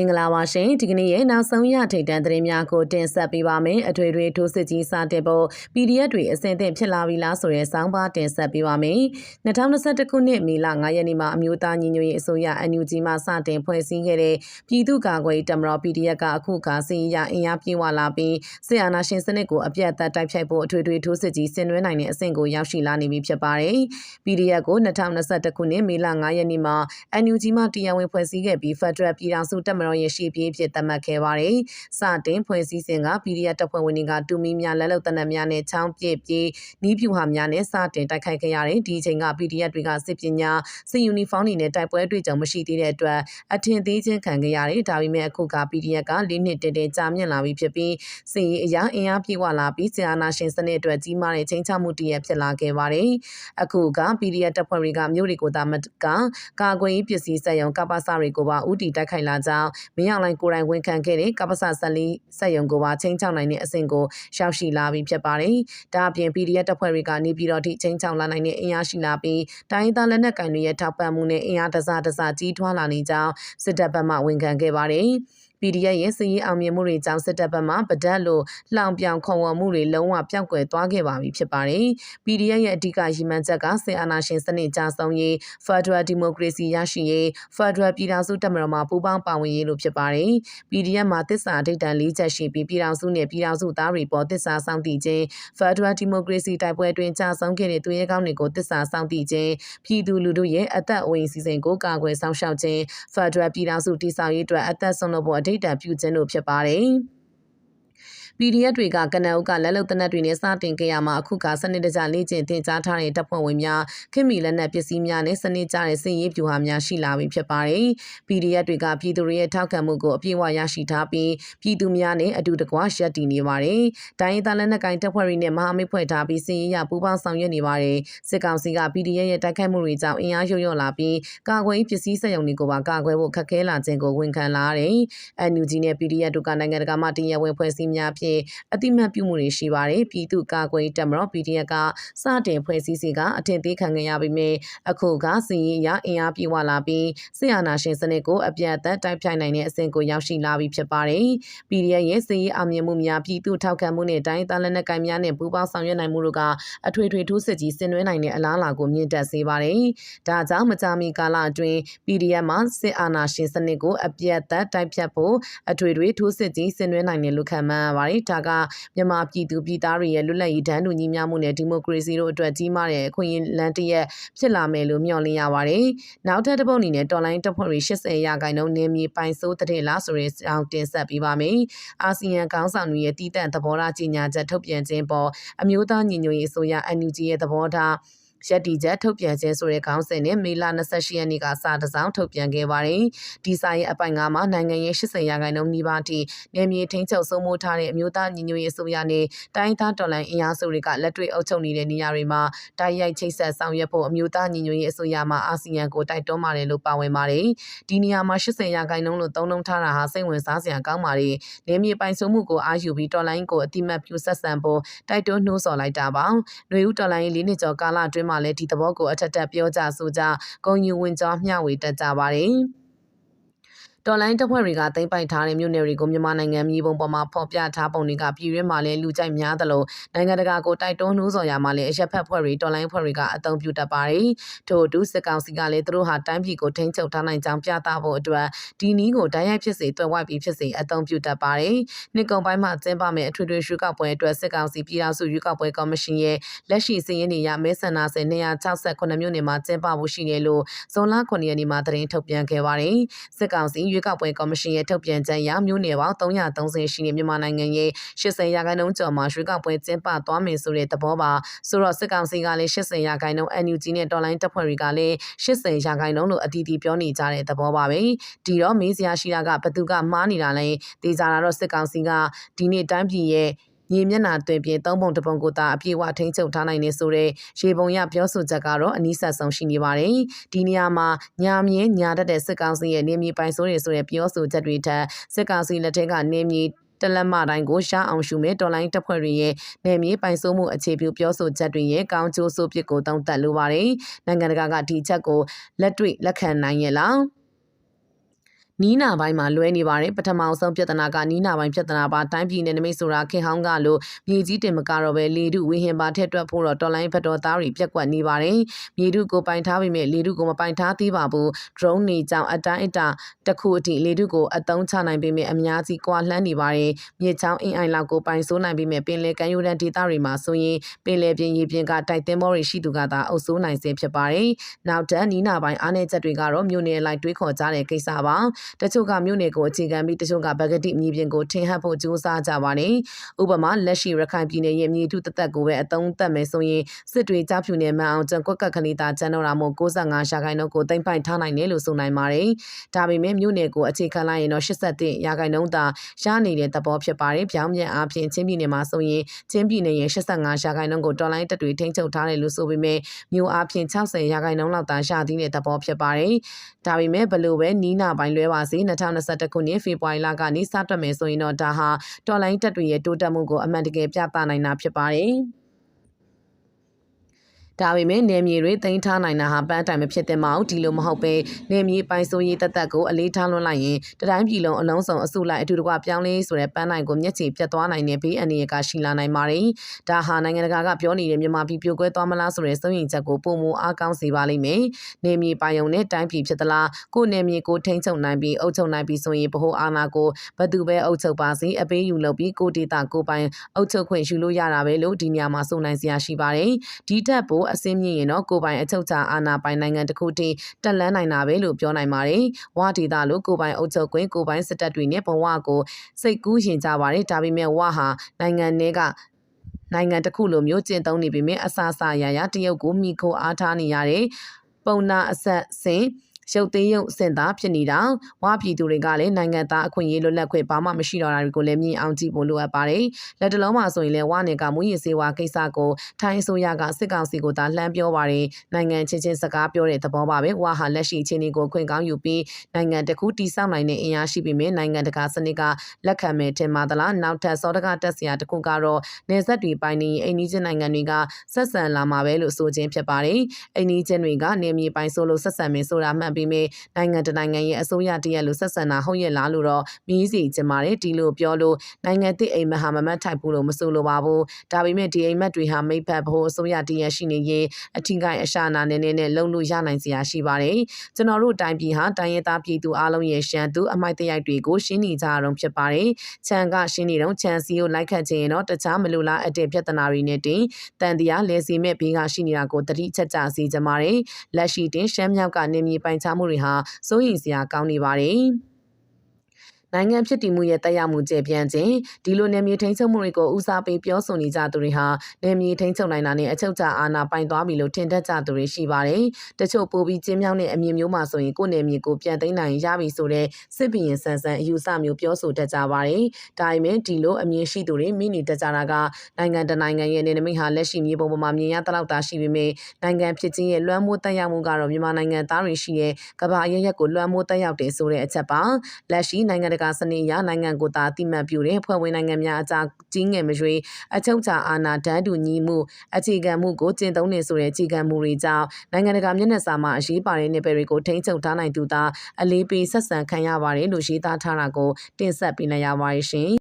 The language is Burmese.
င်္ဂလာပါရှင်ဒီကနေ့ရဲ့နောက်ဆုံးရထိတ်တန့်သတင်းများကိုတင်ဆက်ပေးပါမယ်အထွေထွေထိုးစစ်ကြီးစတင်ဖို့ PDF တွေအစဉ်သင့်ဖြစ်လာပြီလားဆိုတဲ့စောင်းပါတင်ဆက်ပေးပါမယ်2021ခုနှစ်မေလ9ရက်နေ့မှာအမျိုးသားညီညွတ်ရေးအစိုးရ NUG မှစတင်ဖွဲ့စည်းခဲ့တဲ့ပြည်သူ့ကာကွယ်တမတော် PDF ကအခုကစီရအင်အားပြေဝလာပြီးဆီယနာရှင်စနစ်ကိုအပြတ်သက်တိုက်ခိုက်ဖို့အထွေထွေထိုးစစ်ကြီးဆင်နွှဲနိုင်တဲ့အဆင့်ကိုရောက်ရှိလာနေပြီဖြစ်ပါတယ် PDF ကို2021ခုနှစ်မေလ9ရက်နေ့မှာ NUG မှတရားဝင်ဖွဲ့စည်းခဲ့ပြီး Federal ပြည်ထောင်စုတပ်မတော်ရဲ့ရှေ့ပြေးဖြစ်သတ်မှတ်ခဲ့ပါတယ်။စတင်ဖွဲ့စည်းစဉ်က PDF တပ်ဖွဲ့ဝင်တွေကတူမီများလက်လုံတနက်များနဲ့ချောင်းပြစ်ပြေးနီးပြူဟာများနဲ့စတင်တိုက်ခိုက်ခဲ့ရတယ်။ဒီအချိန်က PDF တွေကစစ်ပညာစစ်ယူနီဖောင်းတွေနဲ့တိုက်ပွဲတွေ့ကြုံမရှိသေးတဲ့အတွက်အထင်သေးချင်းခံခဲ့ရတယ်။ဒါပေမဲ့အခုက PDF က၄နှစ်တည်းတည်းကြာမြင့်လာပြီဖြစ်ပြီးစစ်ရေးအရာအင်အားပြေဝလာပြီးဆီယနာရှင်စနစ်အတွက်ကြီးမားတဲ့ချိန်ချမှုတရက်ဖြစ်လာခဲ့ပါတယ်။အခုက PDF တပ်ဖွဲ့တွေကမြို့တွေကိုသာမကကာကွယ်ရေးပစ္စည်းစက်ရုံကပ္ပစတွေကိုပါဥတီတိုက်ခိုက်လာကြောင်းမင်းအောင်လိုင်ကိုယ်တိုင်ဝန်ခံခဲ့တဲ့ကပ္ပစဆက်လီစက်ရုံကိုပါချင်းချောင်းနိုင်တဲ့အဆင့်ကိုရောက်ရှိလာပြီဖြစ်ပါတယ်။ဒါအပြင် PDF တပ်ဖွဲ့တွေကနေပြည်တော်ထိချင်းချောင်းလာနိုင်တဲ့အင်အားရှိလာပြီးတိုင်းသားလက်နက်ကင်တွေရဲ့ထောက်ပံ့မှုနဲ့အင်အားတစားတစားကြီးထွားလာနေကြောင်းစစ်တပ်ဘက်မှဝန်ခံခဲ့ပါတယ်။ PDF ရဲ့စီရေးအောင်မြင်မှုတွေကြောင့်စစ်တပ်ဘက်မှဗဒတ်လိုလှောင်ပြောင်ခုံဝမှုတွေလုံးဝပျောက်ကွယ်သွားခဲ့ပါပြီဖြစ်ပါတယ်။ PDF ရဲ့အဓိကရည်မှန်းချက်ကစစ်အာဏာရှင်စနစ်ကြဆုံးရေး Federal Democracy ရရှိရေး Federal ပြည်ထောင်စုတပ်မတော်မှာပူးပေါင်းပါဝင်ရေးလို့ဖြစ်ပါတယ်။ PDF မှာတစ္ဆာအဋိဌာန်၄ချက်ရှိပြီးပြည်ထောင်စုနဲ့ပြည်ထောင်စုသားတွေပေါ်တစ္ဆာစောင့်တည်ခြင်း Federal Democracy တိုက်ပွဲတွင်ကြာဆုံးခဲ့တဲ့သူရဲကောင်းတွေကိုတစ္ဆာစောင့်တည်ခြင်းပြည်သူလူထုရဲ့အသက်အဝိစီစဉ်ကိုကာကွယ်ဆောင်ရှောက်ခြင်း Federal ပြည်ထောင်စုတည်ဆောက်ရေးအတွက်အသက်ဆုံးလို့ဖို့အဋိဌာန်ပြုခြင်းတို့ဖြစ်ပါတယ်။ PDF တွေကကနအုပ်ကလက်လုံတနက်တွေနဲ့စတင်ခဲ့ရမှာအခုကစနစ်တကျလေ့ကျင့်သင်ကြားထားတဲ့တပ်ဖွဲ့ဝင်များခင်မီလက်နက်ပစ္စည်းများနဲ့စနစ်ကျတဲ့စစ်ရေးဗျူဟာများရှိလာပြီဖြစ်ပါတယ်။ PDF တွေကပြည်သူတွေရဲ့ထောက်ခံမှုကိုအပြည့်အဝရရှိထားပြီးပြည်သူများနဲ့အတူတကွရပ်တည်နေပါတယ်။တိုင်းဒေသလက်နက်ကိုင်တပ်ဖွဲ့တွေနဲ့မဟာမိတ်ဖွဲ့ထားပြီးစစ်ရေးရပူးပေါင်းဆောင်ရွက်နေပါတယ်။စစ်ကောင်စီက PDF ရဲ့တိုက်ခိုက်မှုတွေကြောင့်အင်အားရုံရော့လာပြီးကာကွယ်ရေးပစ္စည်းစက်ရုံတွေကိုပါကာကွယ်ဖို့ခက်ခဲလာခြင်းကိုဝန်ခံလာရတယ်။ NUG နဲ့ PDF တို့ကနိုင်ငံတကာမှတရားဝင်ဖွဲ့စည်းများဖြင့်အတိမတ်ပြုမှုတွေရှိပါတယ်ပြည်သူ့ကာကွယ်တပ်မတော် PDF ကစတင်ဖွဲ့စည်းစီကအထင်သေးခံခဲ့ရပေမဲ့အခုကစီရင်ရအင်အားပြေဝလာပြီးဆီယနာရှင်စနစ်ကိုအပြတ်အသတ်တိုက်ခိုက်နိုင်တဲ့အဆင့်ကိုရောက်ရှိလာပြီဖြစ်ပါတယ် PDF ရဲ့စီရင်အောင်မြင်မှုများပြည်သူထောက်ခံမှုနဲ့တိုင်းသားလက်နက်ကိုင်များနဲ့ပူးပေါင်းဆောင်ရွက်နိုင်မှုတို့ကအထွေထွေထူးစစ်ကြီးဆင်နွှဲနိုင်တဲ့အလားအလာကိုမြင့်တက်စေပါတယ်ဒါကြောင့်မကြာမီကာလအတွင်း PDF မှာစစ်အာဏာရှင်စနစ်ကိုအပြတ်အသတ်တိုက်ဖြတ်ဖို့အထွေထွေထူးစစ်ကြီးဆင်နွှဲနိုင်တယ်လို့ခန့်မှန်းရပါတယ်ဒါကမြန်မာပြည်သူပြည်သားတွေရဲ့လွတ်လပ်ရေးတန်းတူညီမျှမှုနဲ့ဒီမိုကရေစီတို့အတွက်ကြီးမားတဲ့အခွင့်အရေးလမ်းတစ်ရပ်ဖြစ်လာမယ်လို့မျှော်လင့်ရပါတယ်။နောက်ထပ်တစ်ပုတ်အနေနဲ့တော်လိုင်းတပ်ဖွဲ့တွေ80ရာခိုင်နှုန်းနေမြေပိုင်စိုးတဲ့လားဆိုတဲ့အောင်တင်ဆက်ပေးပါမယ်။အာဆီယံခေါင်းဆောင်တွေရဲ့တည်တံ့သဘောထားကြီးညာချက်ထုတ်ပြန်ခြင်းပေါ်အမျိုးသားညီညွတ်ရေးအစိုးရ NUG ရဲ့သဘောထား ရက်တီချက်ထုတ်ပြန်ခြင်းဆိုတဲ့ခေါင်းစဉ်နဲ့မေလ28ရက်နေ့ကစာတစောင်းထုတ်ပြန်ခဲ့ပါတယ်။ဒီစာရဲ့အပိုင်ကမှာနိုင်ငံရဲ့80ရာခိုင်နှုန်းနီးပါးထိနေမြေထိန်းချုပ်စိုးမိုးထားတဲ့အမျိုးသားညီညွတ်ရေးအစိုးရနဲ့တိုင်းသားတော်လှန်အင်အားစုတွေကလက်တွေ့အုပ်ချုပ်နေတဲ့နေရာတွေမှာတိုက်ရိုက်ချိတ်ဆက်ဆောင်ရွက်ဖို့အမျိုးသားညီညွတ်ရေးအစိုးရမှအာဆီယံကိုတိုက်တွန်းပါတယ်လို့ပါဝင်ပါတယ်။ဒီနေရာမှာ80ရာခိုင်နှုန်းလို့သုံးနှုန်းထားတာဟာစိတ်ဝင်စားစရာကောင်းပါတယ်။နေမြေပိုင်ဆိုမှုကိုအာယူပြီးတော်လှန်ကိုအတိမတ်ပြုဆက်ဆံဖို့တိုက်တွန်းနှိုးဆော်လိုက်တာပါ။ຫນွေဦးတော်လှန်ရေးလေးနှစ်ကျော်ကာလအတွင်းမှာလည်းဒီသဘောကိုအထက်တက်ပြောကြဆိုကြဂုံယူဝင်ကြောမျှဝေတက်ကြပါတယ်။ တော်လိုင်းတပ်ဖွဲ့တွေကသိမ်းပိုက်ထားတဲ့မြို့နယ်တွေကိုမြန်မာနိုင်ငံမြေပုံပေါ်မှာဖော်ပြထားပုံတွေကပြည်တွင်းမှာလည်းလူကြိုက်များသလိုနိုင်ငံတကာကိုတိုက်တွန်းနှိုးဆော်ရမှာလည်းအရက်ဖက်ဖွဲ့တွေတော်လိုင်းဖွဲ့တွေကအသုံးပြုတတ်ပါတယ်။ထို့အတူစစ်ကောင်စီကလည်းသူတို့ဟာတိုင်းပြည်ကိုထိန်းချုပ်ထားနိုင်ကြောင်းပြသဖို့အတွက်ဒီနီးကိုတိုက်ရိုက်ဖြစ်စေတွက်ဝိုက်ပြီးဖြစ်စေအသုံးပြုတတ်ပါတယ်။နှစ်ကုန်ပိုင်းမှာကျင်းပမယ့်အထွေထွေရွေးကောက်ပွဲအတွက်စစ်ကောင်စီပြည်ထောင်စုရွေးကောက်ပွဲကော်မရှင်ရဲ့လက်ရှိစီးရင်နေရမဲဆန္ဒနယ်268မြို့နယ်မှာကျင်းပဖို့ရှိတယ်လို့ဇွန်လ9ရက်နေ့မှာသတင်းထုတ်ပြန်ခဲ့ပါတယ်။စစ်ကောင်စီရွေးကောက်ပွဲကော်မရှင်ရဲ့ထုတ်ပြန်ချက်အရမြို့နယ်ပေါင်း330ရှိတဲ့မြန်မာနိုင်ငံရဲ့80ရာခိုင်နှုန်းကျော်မှာရွှေကောက်ပွဲကျင်းပသွားမယ်ဆိုတဲ့သဘောပါဆိုတော့စစ်ကောင်စီကလည်း80ရာခိုင်နှုန်း NUG နဲ့တော်လိုင်းတပ်ဖွဲ့တွေကလည်း80ရာခိုင်နှုန်းလို့အတီးတီပြောနေကြတဲ့သဘောပါပဲဒီတော့မေးစရာရှိတာကဘသူကမှားနေတာလဲတေချာတာတော့စစ်ကောင်စီကဒီနေ့တိုင်းပြည်ရဲ့ မြေမျက်နှာတွင်ပြင်သုံးပုံတစ်ပုံကိုသာအပြည့်အဝထိန်းချုပ်ထားနိုင်နေဆိုတဲ့ရေပုံရပြောဆိုချက်ကတော့အနည်းဆက်ဆုံးရှိနေပါတယ်။ဒီနေရာမှာညာမြင့်ညာတတ်တဲ့စစ်ကောင်စီရဲ့နေမြေပိုင်ဆိုးတွေဆိုတဲ့ပြောဆိုချက်တွေထက်စစ်ကောင်စီလက်ထက်ကနေမြေတလက်မတိုင်းကိုရှားအောင်ရှုမဲ့တော်လိုင်းတပ်ဖွဲ့တွေရဲ့နယ်မြေပိုင်ဆိုးမှုအခြေပြုပြောဆိုချက်တွေရဲ့ကောင်းကျိုးဆိုးပြစ်ကိုတုံးတက်လိုပါတယ်။နိုင်ငံတကာကဒီချက်ကိုလက်တွေ့လက်ခံနိုင်ရဲ့လား။ နနီးနာပိုင်းမှာလွဲနေပါတယ်ပထမအောင်ဆုံးပြဿနာကနီးနာပိုင်းပြဿနာပါတိုင်းပြည်နယ်နမိတ်ဆိုတာခင်ဟောင်းကလို့မြေကြီးတင်မကတော့ပဲလေတုဝေဟင်ပါထက်တွက်ဖို့တော့တော်လိုင်းဘက်တော်သားတွေပြက်ကွက်နေပါတယ်မြေတုကိုပိုင်ထားပေမဲ့လေတုကိုမပိုင်ထားသေးပါဘူး drone နေကြောင်အတိုင်းအတာတစ်ခုအထိလေတုကိုအသုံးချနိုင်ပေမဲ့အများကြီးကွာလှမ်းနေပါတယ်မြေချောင်းအင်းအိုင်လောက်ကိုပိုင်ဆိုးနိုင်ပေမဲ့ပင်လယ်ကမ်းရိုးတန်းဒေသတွေမှာဆိုရင်ပင်လယ်ပြင်ရေပြင်ကတိုက်သင်းမောတွေရှိသူကသာအုပ်စိုးနိုင်စေဖြစ်ပါတယ်နောက်ထပ်နီးနာပိုင်းအားနည်းချက်တွေကတော့မြို့နယ်လိုက်တွေးခေါ်ကြတဲ့ကိစ္စပါတချို့ကမြို့နယ်ကိုအခြေခံပြီးတချို့ကဗဂတိမြေပြင်ကိုထင်ဟပ်ဖို့ကြိုးစားကြပါတယ်ဥပမာလက်ရှိရခိုင်ပြည်နယ်ရဲ့မြေထုတသက်ကိုပဲအသုံးသက်မယ်ဆိုရင်စစ်တွေကြားဖြူနယ်မှန်အောင်ကျန်ကွက်ကက်ကလေးသားကျန်တော့တာမို့65ရာခိုင်နှုန်းကိုတိမ့်ပိုင်ထားနိုင်တယ်လို့ဆိုနိုင်ပါတယ်ဒါပေမဲ့မြို့နယ်ကိုအခြေခံလိုက်ရင်တော့81ရာခိုင်နှုန်းသာရနေတဲ့သဘောဖြစ်ပါတယ်ပြောင်းပြန်အားဖြင့်ချင်းပြည်နယ်မှာဆိုရင်ချင်းပြည်နယ်ရဲ့85ရာခိုင်နှုန်းကိုတော်လိုင်းတက်တွေထိန်းချုပ်ထားတယ်လို့ဆိုပေမဲ့မြို့အားဖြင့်60ရာခိုင်နှုန်းလောက်သာရသေးတဲ့သဘောဖြစ်ပါတယ်ဒါပေမဲ့ဘလို့ပဲနီးနာပိုင်းလွဲပါစေ2021ခုနှစ်ဖေဖော်ဝါရီလကနေစတွက်မယ်ဆိုရင်တော့ဒါဟာတော်လိုင်းတက်တွေရဲ့တိုးတက်မှုကိုအမှန်တကယ်ပြသနိုင်တာဖြစ်ပါတယ်။ ဒါပေမဲ့နေမြေတွေတင်ထားနိုင်တာဟာပန်းတိုင်မဖြစ်တဲ့မအောင်ဒီလိုမဟုတ်ပဲနေမြေပိုင်ဆိုရေးတသက်ကိုအလေးထားလွှတ်လိုက်ရင်တတိုင်းပြည်လုံးအလုံးစုံအစုလိုက်အတူတကွပြောင်းလဲဆိုတဲ့ပန်းတိုင်ကိုမျက်ခြေပြတ်သွားနိုင်တဲ့ဘေးအန္တရာယ်ကရှိလာနိုင်ပါတယ်။ဒါဟာနိုင်ငံတကာကပြောနေတဲ့မြန်မာပြည်ပြိုကွဲသွားမလားဆိုတဲ့စိုးရိမ်ချက်ကိုပုံမအားကောင်းစေပါလိမ့်မယ်။နေမြေပိုင်ုံနဲ့တိုင်းပြည်ဖြစ်သလားကိုနေမြေကိုထိန်းချုပ်နိုင်ပြီးအုပ်ချုပ်နိုင်ပြီးဆိုရင်ဗဟိုအာဏာကိုဘသူပဲအုပ်ချုပ်ပါစေအပေးယူလုပ်ပြီးကိုဒေတာကိုပိုင်အုပ်ချုပ်ခွင့်ယူလို့ရတာပဲလို့ဒီညမှာစုံနိုင်စရာရှိပါတယ်။ဒီတက်ဖို့အစင်းမြင့်ရင်တော့ကိုပိုင်အချုပ်ချာအာဏာပိုင်နိုင်ငံတစ်ခုတည်းတက်လန်းနိုင်တာပဲလို့ပြောနိုင်ပါတယ်။ဝါဒေတာလို့ကိုပိုင်အုပ်ချုပ်ခွင့်ကိုပိုင်စစ်တပ်တွေနဲ့ဘဝကိုစိတ်ကူးရင်ကြပါတယ်။ဒါပေမဲ့ဝါဟာနိုင်ငံတွေကနိုင်ငံတစ်ခုလိုမျိုးကျင့်သုံးနေပေမဲ့အဆအဆရရတရုတ်ကိုမိခိုအားထားနေရတဲ့ပုံနာအဆက်စင် ရုပ်သိမ်းရုပ်အဆင့်သားဖြစ်နေတာဝါပြည်သူတွေကလည်းနိုင်ငံသားအခွင့်အရေးလွတ်လပ်ခွင့်ဘာမှမရှိတော့တာတွေကိုလည်းမြင်အောင်ကြည့်ဖို့လိုအပ်ပါတယ်လက်တလုံးမှာဆိုရင်လည်းဝါနယ်ကမူရည်စေဝါကိစ္စကိုထိုင်းအစိုးရကစစ်ကောင်စီကိုသာလှမ်းပြောပါတယ်နိုင်ငံချင်းချင်းစကားပြောတဲ့သဘောပါပဲဝါဟာလက်ရှိအခြေအနေကိုခွင့်ကောင်းယူပြီးနိုင်ငံတစ်ခုတည်ဆောက်နိုင်တဲ့အင်အားရှိပေမဲ့နိုင်ငံတကာစနစ်ကလက်ခံမဲ့ထင်ပါသလားနောက်ထပ်စောတကတက်စရာတစ်ခုကတော့နေဆက်တွေပိုင်းနေအိန္ဒိချင်းနိုင်ငံတွေကဆက်ဆံလာမှာပဲလို့ဆိုခြင်းဖြစ်ပါတယ်အိန္ဒိချင်းတွေကနေမြေပိုင်းဆိုလို့ဆက်ဆံမယ်ဆိုတာမှန်ပေမဲ့နိုင်ငံတနိုင်ငံရဲ့အစိုးရတရက်လို့ဆက်ဆံတာဟုတ်ရဲ့လားလို့တော့မီးစီချင်ပါတယ်ဒီလိုပြောလို့နိုင်ငံသစ်အိမ်မက်ဟာမမတ်ထိုက်ဘူးလို့မဆိုလိုပါဘူးဒါပေမဲ့ဒီအိမ်မက်တွေဟာမိဖက်ဘိုးအစိုးရတရက်ရှိနေရင်အထင်ကိုင်အရှာနာနေနေနဲ့လုံလို့ရနိုင်စရာရှိပါတယ်ကျွန်တော်တို့တိုင်းပြည်ဟာတိုင်းရင်းသားပြည်သူအလုံးရဲ့ရှမ်းသူအမိုက်တရိုက်တွေကိုရှင်းနေကြအောင်ဖြစ်ပါတယ်ချန်ကရှင်းနေတော့ချန်စီကိုလိုက်ခတ်ခြင်းရင်တော့တခြားမလိုလားအတဲ့ပြဿနာတွေနဲ့တင်တန်တရားလဲစီမဲ့ဘေးကရှိနေတာကိုတတိချက်ကြစီကြပါတယ်လက်ရှိတင်ရှမ်းမြောက်ကနေမြေပိုင်ချမှုတွေဟာစိုးရိမ်စရာကောင်းနေပါတယ်။ နိုင်ငံဖြစ်တည်မှုရဲ့တက်ရောက်မှုကျေပြန့်ခြင်းဒီလိုနယ်မြေထိန်းချုပ်မှုတွေကိုဦးစားပေးပြောဆိုနေကြသူတွေဟာနယ်မြေထိန်းချုပ်နိုင်တာနဲ့အချုပ်ချာအာဏာပိုင်သွားပြီလို့ထင်တတ်ကြသူတွေရှိပါတယ်။တချို့ပိုပြီးကျင်းမြောင်းတဲ့အမြင်မျိုးမှာဆိုရင်ကိုယ်နယ်မြေကိုပြန်သိမ်းနိုင်ရပြီဆိုတဲ့စစ်ဘီရင်ဆန်ဆန်အယူဆမျိုးပြောဆိုတတ်ကြပါတယ်။ဒါပေမဲ့ဒီလိုအမြင်ရှိသူတွေမိနေတတ်ကြတာကနိုင်ငံတနိုင်ငံရဲ့နေနမိတ်ဟာလက်ရှိမြေပုံပေါ်မှာမြင်ရတဲ့လောက်သာရှိပေမဲ့နိုင်ငံဖြစ်ခြင်းရဲ့လွှမ်းမိုးတက်ရောက်မှုကတော့မြန်မာနိုင်ငံသားတွေရှိတဲ့ကမ္ဘာအရရက်ကိုလွှမ်းမိုးတက်ရောက်တယ်ဆိုတဲ့အချက်ပါ။လက်ရှိနိုင်ငံတကာစနစ်အရနိုင်ငံကိုသာတိမှတ်ပြုတဲ့ဖွဲ့ဝင်နိုင်ငံများအကြားကြီးငယ်မရွေးအချုပ်ချာအာဏာတန်းတူညီမှုအခြေခံမှုကိုကျင့်သုံးနေဆိုတဲ့အခြေခံမှုတွေကြောင့်နိုင်ငံတကာမျက်နှာစာမှာအရေးပါတဲ့နယ်ပယ်တွေကိုထိန်းချုပ်ထားနိုင်သူသာအလေးပေးဆက်ဆံခံရပါတယ်လို့ရေးသားထားတာကိုတင်ဆက်ပေးနိုင်ရပါတယ်ရှင်